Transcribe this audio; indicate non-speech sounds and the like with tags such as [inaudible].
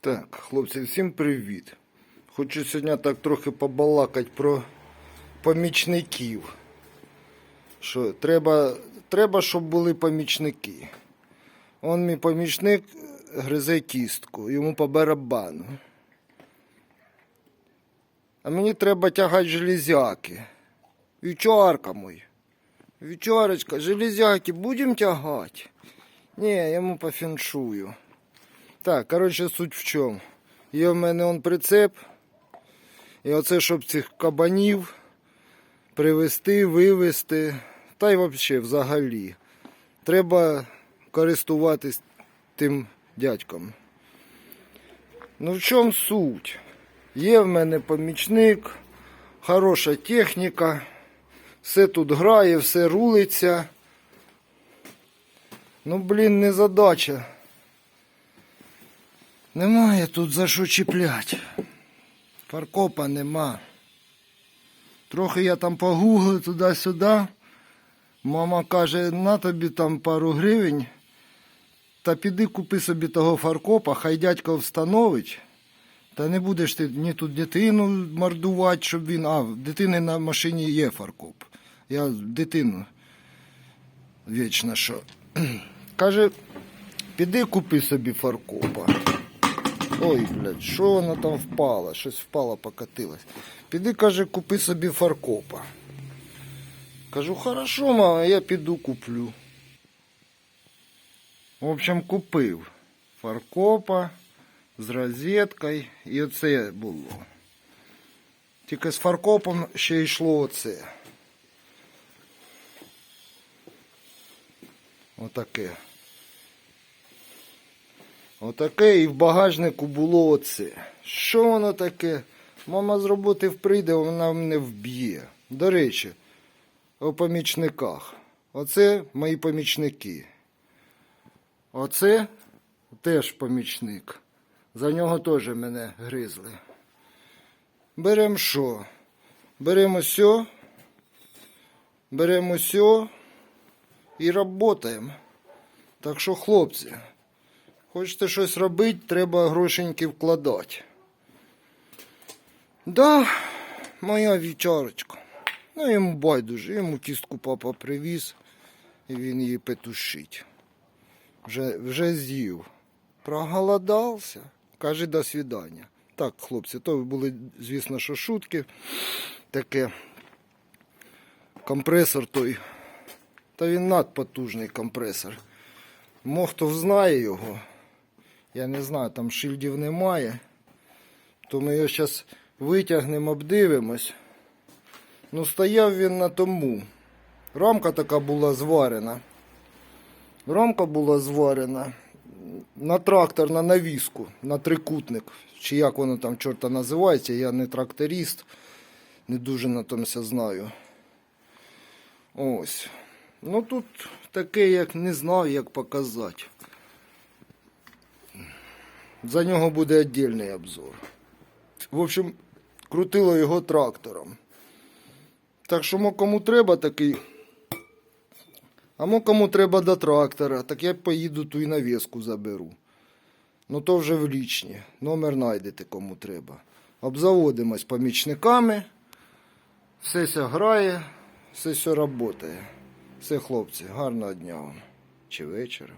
Так, хлопці, всім привіт. Хочу сьогодні так трохи побалакати про помічників. Що треба, треба, щоб були помічники. Он мій помічник гризе кістку, йому по барабану. А мені треба тягати железяки. Вівчарка мой. Вівчарочка, железяки будемо тягати? Ні, йому пофіншую. Так, коротше, суть в чому. Є в мене он прицеп. І оце, щоб цих кабанів привезти, вивезти, та й взагалі взагалі. Треба користуватись тим дядьком. Ну в чому суть? Є в мене помічник, хороша техніка, все тут грає, все рулиться. Ну, блін, не задача. Немає тут за що чіплять. Фаркопа нема. Трохи я там погуглив туди-сюди. Мама каже, на тобі там пару гривень. Та піди купи собі того фаркопа, хай дядько встановить. Та не будеш ти ні тут дитину мордувати, щоб він. А, в дитини на машині є фаркоп. Я дитину вічно що. [clears throat] Каже, піди купи собі фаркопа. Ой, блядь, що воно там впало? Щось впало, покатилось. Піди, каже, купи собі фаркопа. Кажу, хорошо, мама, я піду куплю. В общем, купив фаркопа з розеткою і оце було. Тільки з фаркопом ще йшло оце. Отаке. Отаке і в багажнику було оце. Що воно таке? Мама з роботи прийде, вона мене вб'є. До речі, о помічниках. Оце мої помічники. Оце теж помічник. За нього теж мене гризли. Беремо що? Беремо сьо, беремо сьо і працюємо. Так що, хлопці, хочете щось робити, треба грошеньки вкладати. Да, моя вівчарочка. Ну, йому байдуже, йому кістку папа привіз, і він її петушить. Вже, вже з'їв. Проголодався. Каже, до свидання. Так, хлопці, то були, звісно, що шутки. Таке. Компресор той. Та він надпотужний компресор. Мо хто знає його. Я не знаю, там шильдів немає. То ми його зараз витягнемо, обдивимось. Ну, стояв він на тому. Рамка така була зварена. Рамка була зварена на трактор, на навіску, на трикутник. Чи як воно там чорта називається, я не тракторист, не дуже на тому знаю. Ось. Ну тут таке, як не знаю, як показати. За нього буде віддільний обзор. В общем, крутило його трактором. Так що кому треба такий. А мо кому треба до трактора, так я поїду ту і навіску заберу. Ну то вже в лічні. Номер знайдете кому треба. Обзаводимось помічниками. Все ся грає, все все працює. Все, хлопці, гарного дня вам. Чи вечора.